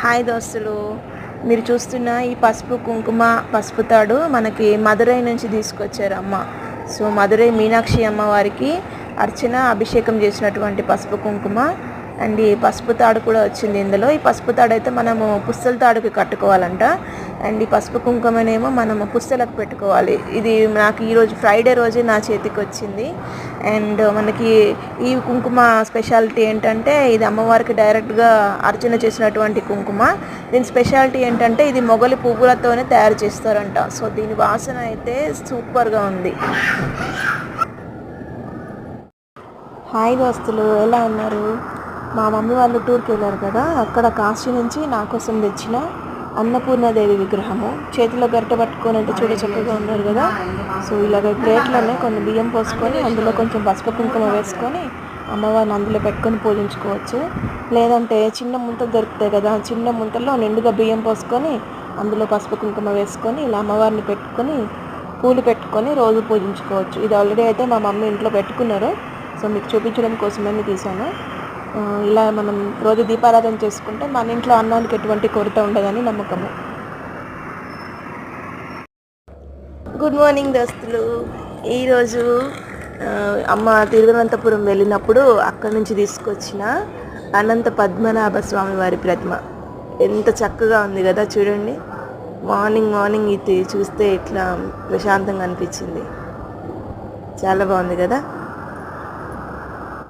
Hi దోస్తులు. మీరు చూస్తున్న ఈ పసుపు కుంకుమ పసుపు తాడు మనకి మదురై నుంచి తీసుకొచ్చారు అమ్మ. సో మదురై మీనాక్షి అమ్మవారికి అర్చన అభిషేకం చేసినటువంటి పసుపు కుంకుమ. అండ్ ఈ పసుపు తాడు కూడా వచ్చింది ఇందులో. ఈ పసుపు తాడు అయితే మనము పుస్తల తాడుకి కట్టుకోవాలంట. అండ్ ఈ పసుపు కుంకుమనేమో మనం పుస్తలకు పెట్టుకోవాలి. ఇది నాకు ఈరోజు ఫ్రైడే రోజే నా చేతికి వచ్చింది. అండ్ మనకి ఈ కుంకుమ స్పెషాలిటీ ఏంటంటే ఇది అమ్మవారికి డైరెక్ట్గా అర్చన చేసినటువంటి కుంకుమ. దీని స్పెషాలిటీ ఏంటంటే ఇది మొగలి పువ్వులతోనే తయారు చేస్తారంట. సో దీని వాసన అయితే సూపర్గా ఉంది. హాయ్ దోస్తులు ఎలా ఉన్నారు? మా మమ్మీ వాళ్ళు టూర్కి వెళ్ళారు కదా అక్కడ కాశీ నుంచి నా కోసం తెచ్చిన అన్నపూర్ణాదేవి విగ్రహము. చేతిలో గరిట పట్టుకొని అంటే చూడ చక్కగా ఉన్నారు కదా. సో ఇలాగ ప్లేట్లోనే కొన్ని బియ్యం పోసుకొని అందులో కొంచెం పసుపు కుంకుమ వేసుకొని అమ్మవారిని అందులో పెట్టుకొని పూజించుకోవచ్చు. లేదంటే చిన్న ముంత దొరుకుతాయి కదా చిన్న ముంతల్లో నిండుగా బియ్యం పోసుకొని అందులో పసుపు కుంకుమ వేసుకొని ఇలా అమ్మవారిని పెట్టుకొని పూలు పెట్టుకొని రోజు పూజించుకోవచ్చు. ఇది ఆల్రెడీ అయితే మా మమ్మీ ఇంట్లో పెట్టుకున్నారు. సో మీకు చూపించడం కోసమని తీసాను. ఇలా మనం రోజు దీపారాధన చేసుకుంటే మన ఇంట్లో అన్నానికి ఎటువంటి కొరత ఉండదని నమ్మకము. గుడ్ మార్నింగ్ దోస్తులు. ఈరోజు అమ్మ తిరువనంతపురం వెళ్ళినప్పుడు అక్కడి నుంచి తీసుకొచ్చిన అనంత పద్మనాభ స్వామి వారి ప్రతిమ. ఎంత చక్కగా ఉంది కదా చూడండి. మార్నింగ్ మార్నింగ్ ఇది చూస్తే ఇట్లా ప్రశాంతంగా అనిపించింది. చాలా బాగుంది కదా?